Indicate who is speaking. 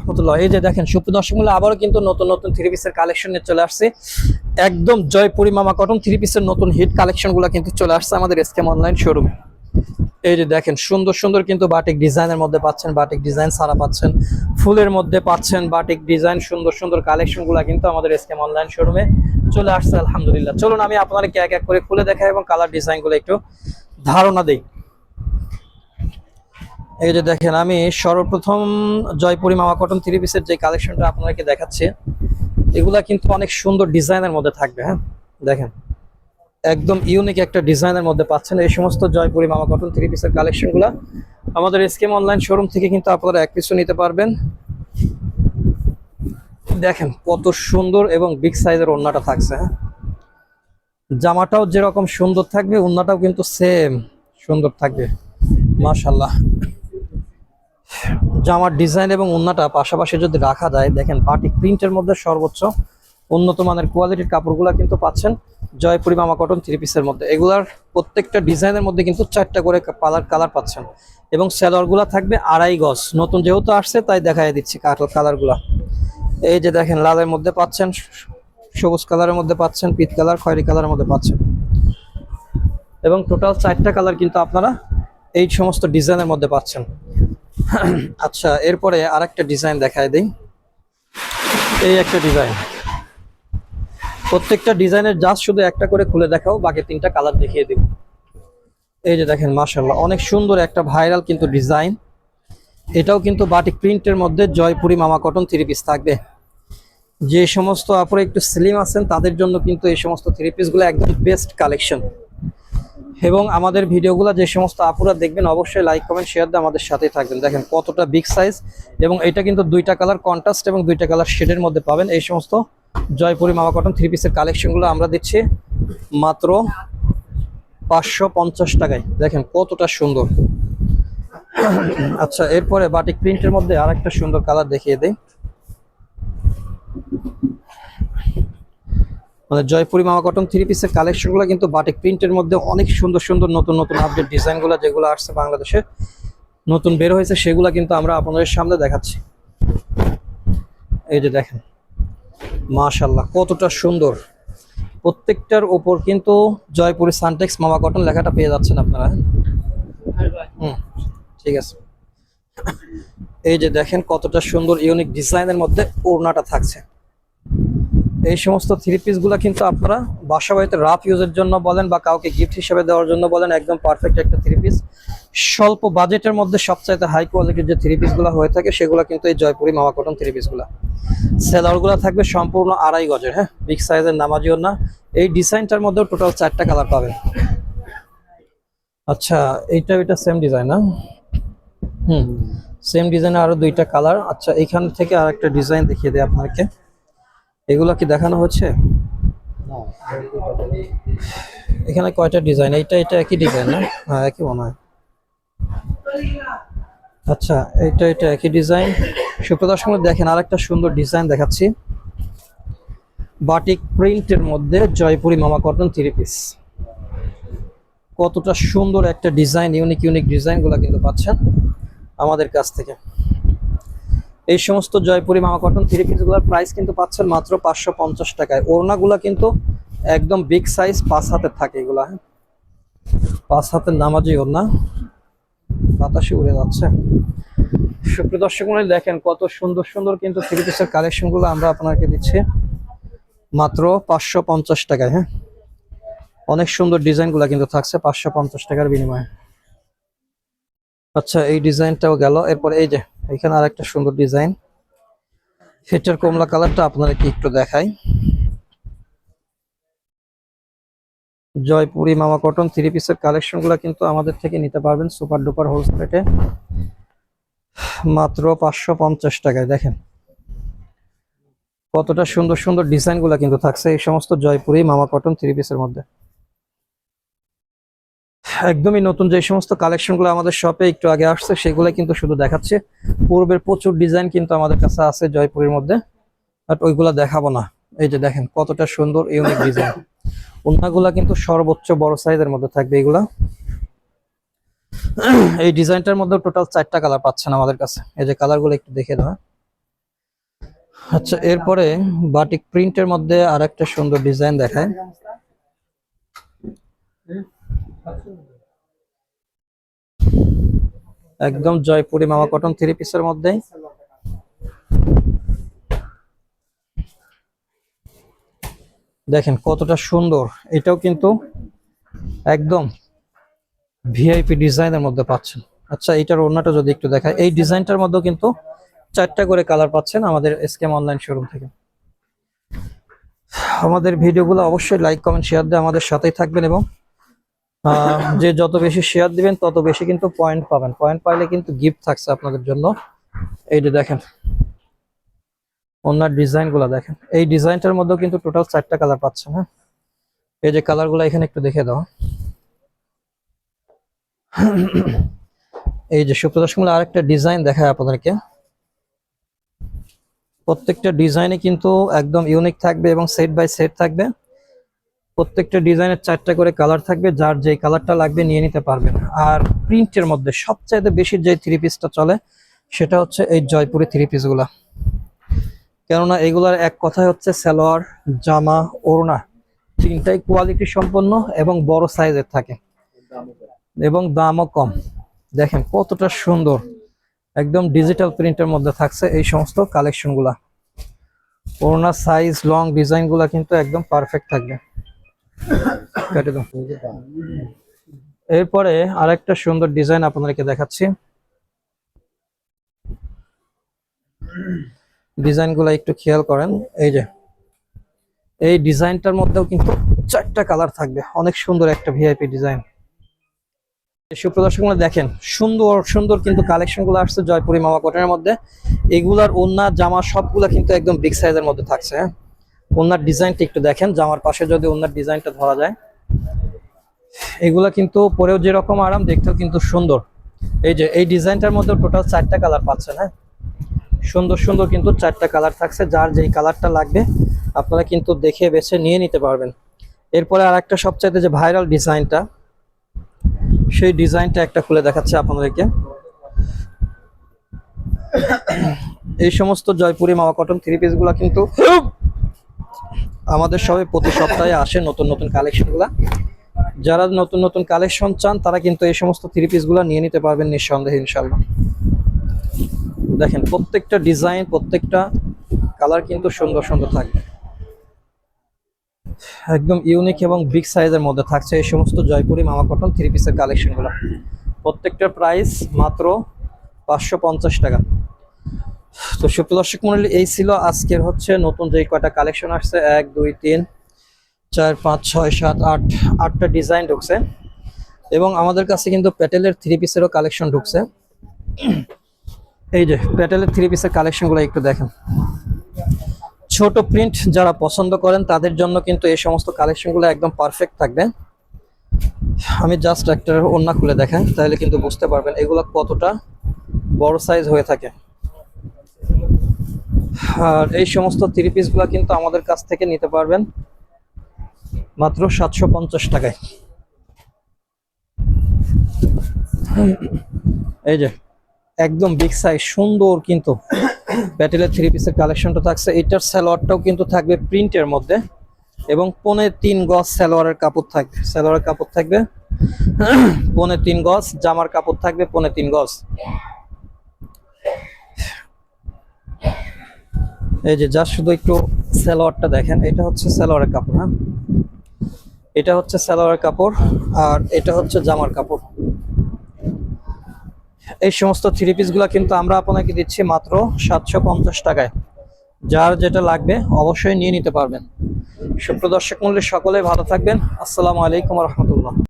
Speaker 1: রহমতুল্লাহ। এই যে দেখেন মূল্য আবারও কিন্তু নতুন নতুন থ্রি পিসের কালেকশন নিয়ে চলে আসছে। একদম জয়পুরি মামা কটন থ্রি পিসের নতুন হিট কালেকশনগুলো কিন্তু চলে আসছে আমাদের এসকেম অনলাইন শোরুমে এই যে দেখেন, সুন্দর সুন্দর কিন্তু বাটিক ডিজাইনের মধ্যে পাচ্ছেন বাটিক ডিজাইন সারা পাচ্ছেন। ফুলের মধ্যে পাচ্ছেন বাটিক ডিজাইন সুন্দর সুন্দর কালেকশনগুলা কিন্তু আমাদের এসকেম অনলাইন শোরুমে চলে আসছে, আলহামদুলিল্লাহ। চলুন আমি আপনাদেরকে এক এক করে খুলে দেখাই এবং কালার ডিজাইনগুলো একটু ধারণা দেই। এই যে দেখেন, আমি সর্বপ্রথম জয়পুরি মামা কটন থ্রি পিসের যে কালেকশনটা আপনাদেরকে দেখাচ্ছি, এগুলা কিন্তু অনেক সুন্দর ডিজাইনের মধ্যে থাকবে হ্যাঁ? দেখেন, একদম ইউনিক একটা ডিজাইনের মধ্যে পাচ্ছেন এই সমস্ত জয়পুরি মামা কটন থ্রি পিসের কালেকশনগুলো আমাদের এসকেম অনলাইন শোরুম থেকে কিন্তু আপনারা এক পিসও নিতে পারবেন। দেখেন, কত সুন্দর এবং বিগ সাইজের ওড়নাটা থাকছে হ্যাঁ? জামাটাও যেরকম সুন্দর থাকবে, ওড়নাটাও কিন্তু সেম সুন্দর থাকবে মাশাল্লাহ জামার ডিজাইন এবং ওন্নাটা পাশাপাশি যদি রাখা যায়, দেখেন বাটিক প্রিন্টের মধ্যে সর্বোচ্চ উন্নত মানের কোয়ালিটির কাপড়গুলো কিন্তু পাচ্ছেন। জয়পুরি মামা কটন থ্রি পিসের মধ্যে। এগুলার প্রত্যেকটা ডিজাইনের মধ্যে কিন্তু চারটা করে কালার কালার পাচ্ছেন। এবং স্যালোয়ারগুলো থাকবে আড়াই গজ। নতুন যেহেতু আসছে, তাই দেখাই দিচ্ছি কালারগুলো এই যে দেখেন, লালের মধ্যে পাচ্ছেন, সবুজ কালারের মধ্যে পাচ্ছেন পিত কালার খয়েরি কালারের মধ্যে পাচ্ছেন। এবং টোটাল চারটা কালার কিন্তু আপনারা এই সমস্ত ডিজাইনের মধ্যে পাচ্ছেন। আচ্ছা এরপরে আর একটা ডিজাইন দেখায় দিই। এই একটা ডিজাইন প্রত্যেকটা ডিজাইনের জাস্ট শুধু একটা করে খুলে দেখাও, বাকি তিনটা কালার দেখিয়ে দিব। এই যে দেখেন মাশাল্লাহ অনেক সুন্দর একটা ভাইরাল কিন্তু ডিজাইন এটাও কিন্তু বাটিক প্রিন্টের মধ্যে জয়পুরি মামা কটন থ্রি পিস থাকবে। যে সমস্ত আপুরে একটু স্লিম আছেন, তাদের জন্য কিন্তু এই সমস্ত থ্রি পিসগুলো একদম বেস্ট কালেকশন এবং আমাদের ভিডিওগুলো যে সমস্ত আপুরা দেখবেন, অবশ্যই লাইক কমেন্ট শেয়ার দিয়ে আমাদের সাথেই থাকবেন। দেখেন কতটা বিগ সাইজ এবং এটা কিন্তু দুইটা কালার কন্ট্রাস্ট এবং দুইটা কালার শেডের মধ্যে পাবেন। এই সমস্ত জয়পুরি মামা কটন থ্রি পিসের কালেকশনগুলো আমরা দিচ্ছি মাত্র পাঁচশো পঞ্চাশ টাকায়। দেখেন কতটা সুন্দর। আচ্ছা এরপরে বাটিক প্রিন্টের মধ্যে আরেকটা সুন্দর কালার দেখিয়ে দেই। মানে জয়পুরি মামা কটন থ্রি পিসের কালেকশনগুলো কিন্তু বাটিক প্রিন্টের মধ্যে অনেক সুন্দর সুন্দর নতুন নতুন আপডেট ডিজাইনগুলো যেগুলো আসছে বাংলাদেশে, নতুন বের হয়েছে সেগুলো কিন্তু আমরা আপনাদের সামনে দেখাচ্ছি। এই যে দেখেন মাশাল্লাহ কতটা সুন্দর। প্রত্যেকটার ওপর কিন্তু জয়পুরি সানটেক্স মামা কটন লেখাটা পেয়ে যাচ্ছেন আপনারা হুম, ঠিক আছে। এই যে দেখেন কতটা সুন্দর ইউনিক ডিজাইনের মধ্যে ওড়নাটা থাকছে। এই সমস্ত থ্রি পিসগুলো কিন্তু আপনারা বাসা বাড়িতে রাফ ইউজের জন্য বলেন বা কাউকে গিফট হিসেবে দেওয়ার জন্য বলেন, একদম পারফেক্ট একটা থ্রি পিস স্বল্প বাজেটের মধ্যে সবচাইতে হাই কোয়ালিটির যে থ্রি পিসগুলো হয়ে থাকে, সেগুলো কিন্তু এই জয়পুরি মামা কটন থ্রি পিসগুলো সেলারগুলো থাকবে সম্পূর্ণ আড়াই গজের হ্যাঁ? বিগ সাইজের নামাজিও না। এই ডিজাইনটার মধ্যেও টোটাল চারটা কালার পাবেন। আচ্ছা এইটা এটা সেম ডিজাইন না? হুম সেম ডিজাইনে আরও দুইটা কালার আচ্ছা এখান থেকে আরেকটা ডিজাইন দেখিয়ে দেয় আপনাকে। এগুলো কি দেখানো হচ্ছে? এখানে কয়টা ডিজাইন? এইটা এটা একই ডিজাইন না? হ্যাঁ একই মনে হয়। আচ্ছা এইটা এটা একই ডিজাইন। সুপ্রদর্শন দেখেন আরেকটা সুন্দর ডিজাইন দেখাচ্ছি। বাটিক প্রিন্টের মধ্যে জয়পুরি মামা কটন থ্রি পিস কতটা সুন্দর একটা ডিজাইন ইউনিক ইউনিক ডিজাইনগুলো কিন্তু পাচ্ছেন আমাদের কাছ থেকে। এই সমস্ত জয়পুরি মামা কটন থ্রি পিসগুলোর প্রাইস কিন্তু পাচ্ছেন মাত্র পাঁচশো পঞ্চাশ টাকায়। ওড়নাগুলো কিন্তু একদম বিগ সাইজ পাঁচ হাতের থাকে এগুলা হ্যাঁ? পাঁচ হাতের নামাজি ওড়না। বাতাসে উড়ে যাচ্ছে। সুপ্রিয় দর্শক মনে দেখেন কত সুন্দর সুন্দর কিন্তু থ্রি পিসের কালেকশনগুলো আমরা আপনাকে দিচ্ছি। মাত্র পাঁচশো পঞ্চাশ টাকায় হ্যাঁ? অনেক সুন্দর ডিজাইনগুলো কিন্তু থাকছে পাঁচশো পঞ্চাশ টাকার বিনিময়ে। আচ্ছা এই ডিজাইনটাও গেল। এরপর এই যে, এখানে আর একটা সুন্দর ডিজাইন। এটার কমলা কালারটা আপনাদেরকে একটু দেখাই। জয়পুরি মামা কটন থ্রি পিসের কালেকশন কালেকশনগুলো কিন্তু আমাদের থেকে নিতে পারবেন সুপার ডুপার হোলসেলে মাত্র পাঁচশো পঞ্চাশ টাকায়, দেখেন। কতটা সুন্দর সুন্দর ডিজাইন ডিজাইনগুলো কিন্তু থাকছে এই সমস্ত জয়পুরি মামা কটন থ্রি পিসের মধ্যে। একদমই নতুন যে সমস্ত কালেকশনগুলো আমাদের শপে একটু আগে আসছে, সেগুলো কিন্তু শুধু দেখাচ্ছে। পূর্বের প্রচুর ডিজাইন কিন্তু আমাদের কাছে আছে জয়পুরের মধ্যে বাট ওইগুলা দেখাবো না। এই যে দেখেন, কতটা সুন্দর ইউনিক ডিজাইন ওনাগুলা কিন্তু সর্বোচ্চ বড় সাইজের মধ্যে থাকবে এগুলা। এই ডিজাইনটার মধ্যে টোটাল চারটা কালার পাচ্ছেন আমাদের কাছে। এই যে কালারগুলো একটু দেখে দাও। হ্যাঁ। আচ্ছা এরপরে বাটিক প্রিন্টের মধ্যে আর একটা সুন্দর ডিজাইন দেখায়। একদম জয়পুরি মামা কটন থ্রি পিসের মধ্যে। দেখেন কতটা সুন্দর। এটাও কিন্তু একদম ভিআইপি ডিজাইনের মধ্যে পাচ্ছেন। আচ্ছা এটার অন্যটা যদি একটু দেখায় এই ডিজাইনটার মধ্যেও কিন্তু চারটা করে কালার পাচ্ছেন আমাদের এসকেম অনলাইন শোরুম থেকে। আমাদের ভিডিওগুলো অবশ্যই লাইক কমেন্ট শেয়ার দিয়ে আমাদের সাথেই থাকবেন এবং যে যত বেশি শেয়ার দিবেন, তত বেশি কিন্তু পয়েন্ট পাবেন। পয়েন্ট পাইলে কিন্তু গিফট থাকছে আপনাদের জন্য। এই যে দেখেন, ওনার ডিজাইনগুলা দেখেন। এই ডিজাইনটার মধ্যেও কিন্তু টোটাল চারটা কালার পাচ্ছেন হ্যাঁ? এই যে কালারগুলা এখানে একটু দেখে দাও। এই যে সুপ্রদর্শকগুলো আরেকটা ডিজাইন দেখায় আপনাদেরকে। প্রত্যেকটা ডিজাইনে কিন্তু একদম ইউনিক থাকবে এবং সেট বাই সেট থাকবে। প্রত্যেকটা ডিজাইনের চারটা করে কালার থাকবে, যার যে কালারটা লাগবে নিয়ে নিতে পারবেন আর প্রিন্টের মধ্যে সবচাইতে বেশি যে থ্রি পিসটা চলে, সেটা হচ্ছে এই জয়পুরি থ্রি পিসগুলা কেননা এগুলার এক কথায় হচ্ছে সালোয়ার, জামা, ওড়না, তিনটাই কোয়ালিটি সম্পন্ন এবং বড় সাইজের থাকে। এবং দামও কম। দেখেন কতটা সুন্দর। একদম ডিজিটাল প্রিন্টের মধ্যে থাকছে এই সমস্ত কালেকশনগুলা ওড়না সাইজ লং ডিজাইনগুলা কিন্তু একদম পারফেক্ট থাকবে। কেটে দাও। এরপরে আরেকটা সুন্দর ডিজাইন আপনাদেরকে দেখাচ্ছি। ডিজাইন ডিজাইনগুলো একটু খেয়াল করেন। এই যে, এই ডিজাইনটার মধ্যেও কিন্তু চারটা কালার থাকবে। অনেক সুন্দর একটা ভিআইপি ডিজাইন। সুপ্রদর্শকগুলো দেখেন, সুন্দর সুন্দর কিন্তু কালেকশনগুলো আসছে জয়পুরি মামা কটনের মধ্যে। এগুলার ওন্না, জামা সবগুলা কিন্তু একদম বিগ সাইজের মধ্যে থাকছে হ্যাঁ? ওনার ডিজাইনটা একটু দেখেন জামার পাশে যদি ওনার ডিজাইনটা ধরা যায়। এগুলা কিন্তু পরেও যেরকম আরাম, দেখতেও কিন্তু সুন্দর। এই যে, এই ডিজাইনটার মধ্যে টোটাল চারটা কালার পাচ্ছেন হ্যাঁ? সুন্দর সুন্দর কিন্তু চারটা কালার থাকছে, যার যেই কালারটা লাগবে, আপনারা কিন্তু দেখে বেছে নিয়ে নিতে পারবেন। এরপরে আর একটা সবচাইতে যে ভাইরাল ডিজাইনটা, সেই ডিজাইনটা একটা খুলে দেখাচ্ছে আপনাদেরকে। এই সমস্ত জয়পুরি মাওয়া কটন থ্রি পিসগুলা কিন্তু আমাদের সবাই প্রতি সপ্তাহে আসে নতুন নতুন কালেকশনগুলো যারা নতুন নতুন কালেকশন চান, তারা কিন্তু এই সমস্ত থ্রি পিসগুলা নিয়ে নিতে পারবেন নিঃসন্দেহে ইনশাল্লাহ দেখেন, প্রত্যেকটা ডিজাইন প্রত্যেকটা কালার কিন্তু সুন্দর সুন্দর থাকবে। একদম ইউনিক এবং বিগ সাইজের মধ্যে থাকছে এই সমস্ত জয়পুরি মামা কটন থ্রি পিসের কালেকশনগুলো প্রত্যেকটার প্রাইস মাত্র পাঁচশো পঞ্চাশ টাকা। তো সুপ্রদর্শক মন্ডলী, এই ছিল আজকের হচ্ছে নতুন যে কয়টা কালেকশন আসছে, এক, দুই, তিন, চার, পাঁচ, ছয়, সাত, আট, আটটা ডিজাইন ঢুকছে। এবং আমাদের কাছে কিন্তু প্যাটেলের থ্রি পিসেরও কালেকশন ঢুকছে। এই যে প্যাটেলের থ্রি পিসের কালেকশনগুলো একটু দেখেন। ছোট প্রিন্ট যারা পছন্দ করেন, তাদের জন্য কিন্তু এই সমস্ত কালেকশনগুলো একদম পারফেক্ট থাকবে। আমি জাস্ট একটা ওন্না খুলে দেখাই তাহলে কিন্তু বুঝতে পারবেন এগুলো কতটা বড় সাইজ হয়ে থাকে। আর এই সমস্ত থ্রি পিসগুলো কিন্তু আমাদের কাছ থেকে নিতে পারবেন মাত্র সাতশো পঞ্চাশ টাকায়। এই যে, একদম বিগ সাইজ সুন্দর কিন্তু। প্যাটেলের থ্রি পিসের কালেকশনটা থাকছে। এটার সালোয়ারটাও কিন্তু থাকবে প্রিন্টের মধ্যে এবং পনে তিন গজ সালোয়ারের কাপড় থাকবে। সালোয়ারের কাপড় থাকবে, পনে তিন গজ, জামার কাপড় থাকবে, পনে তিন গজ। এই যে যা শুধু একটু সালোয়ারটা দেখেন, এটা হচ্ছে সালোয়ারের কাপড় হ্যাঁ? এটা হচ্ছে সালোয়ারের কাপড় আর এটা হচ্ছে জামার কাপড়। এই সমস্ত থ্রি পিসগুলো কিন্তু আমরা আপনাকে দিচ্ছি মাত্র সাতশো পঞ্চাশ টাকায়। যার যেটা লাগবে অবশ্যই নিয়ে নিতে পারবেন। সুপ্রদর্শক মূল্যে সকলে ভালো থাকবেন। আসসালামু আলাইকুম রহমতুল্লাহ।